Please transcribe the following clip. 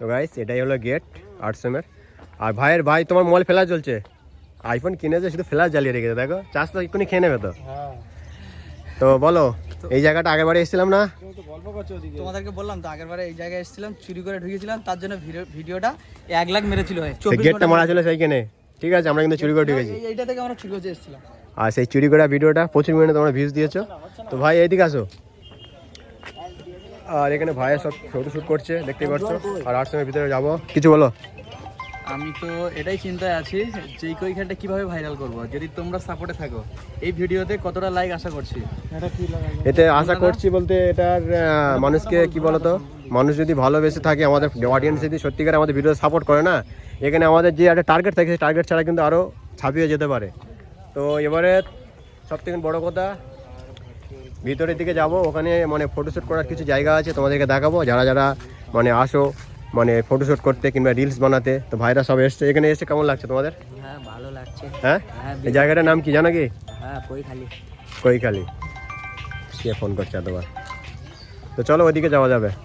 তো গাইস এটাই হলো গেট আটসেমের আর ভাইয়ের ভাই তোমার মোবাইল ফেলা চলছে। আইফোন কিনেছে শুধু ফ্ল্যাশ জ্বালিয়ে রেখেছে দেখো? চার্জ তো এক্ষুনি খেয়ে নেবে তো। হ্যাঁ। তো বলো এই জায়গাটা আগের বারে এসেছিলাম না? তোমাদেরকে বললাম তো আগের বারে এই জায়গায় এসেছিলাম চুরি করে ঢুকেছিলাম তার জন্য ভিডিও- ভিডিওটা এক লাখ মেরেছিল গেটটা মারা ছিল সেইখানে ঠিক আছে আমরা কিন্তু চুরি করে ঢুকেছি। এই- এইটা থেকে আমরা চুরি করে এসেছিলাম। আর সেই চুরি করা ভিডিওটা প্রচুর মিনিটে তোমরা ভিউজ দিয়েছ। তো ভাই এইদিকে আসো। আর এখানে ভাইয়ের সব ফটো শ্যুট করছে দেখতে পাচ্ছ। আর আটসেমের ভিতরে যাব। কিছু বলো? আমি তো এটাই চিন্তায় আছি যে এই কৈখানটা কীভাবে ভাইরাল করব। যদি তোমরা সাপোর্টে থাকো এই ভিডিওতে কতটা লাইক আশা করছি? এটা কি লাগাই এতে আশা করছি বলতে এটার মানুষকে কি বলতো? মানুষ যদি ভালোবেসে থাকে আমাদের অডিয়েন্স যদি সত্যিকার আমাদের ভিডিও সাপোর্ট করে না এখানে আমাদের যে একটা টার্গেট থাকে সেই টার্গেট ছাড়া কিন্তু আরও ছাপিয়ে যেতে পারে। তো এবারে সব থেকে বড় কথা ভিতরের দিকে যাব ওখানে মানে ফটোশ্যুট করার কিছু জায়গা আছে তোমাদেরকে দেখাবো। যারা যারা মানে আসো মানে ফটোশ্যুট করতে কিংবা রিলস বানাতে তো ভাইরা সব এসছে। এখানে এসে কেমন লাগছে তোমাদের? হ্যাঁ ভালো লাগছে। হ্যাঁ? হ্যাঁ এই জায়গাটার নাম কি জানো কি? হ্যাঁ কই কৈখালি। কে ফোন করছে তোমার তো চলো ওইদিকে যাওয়া যাবে।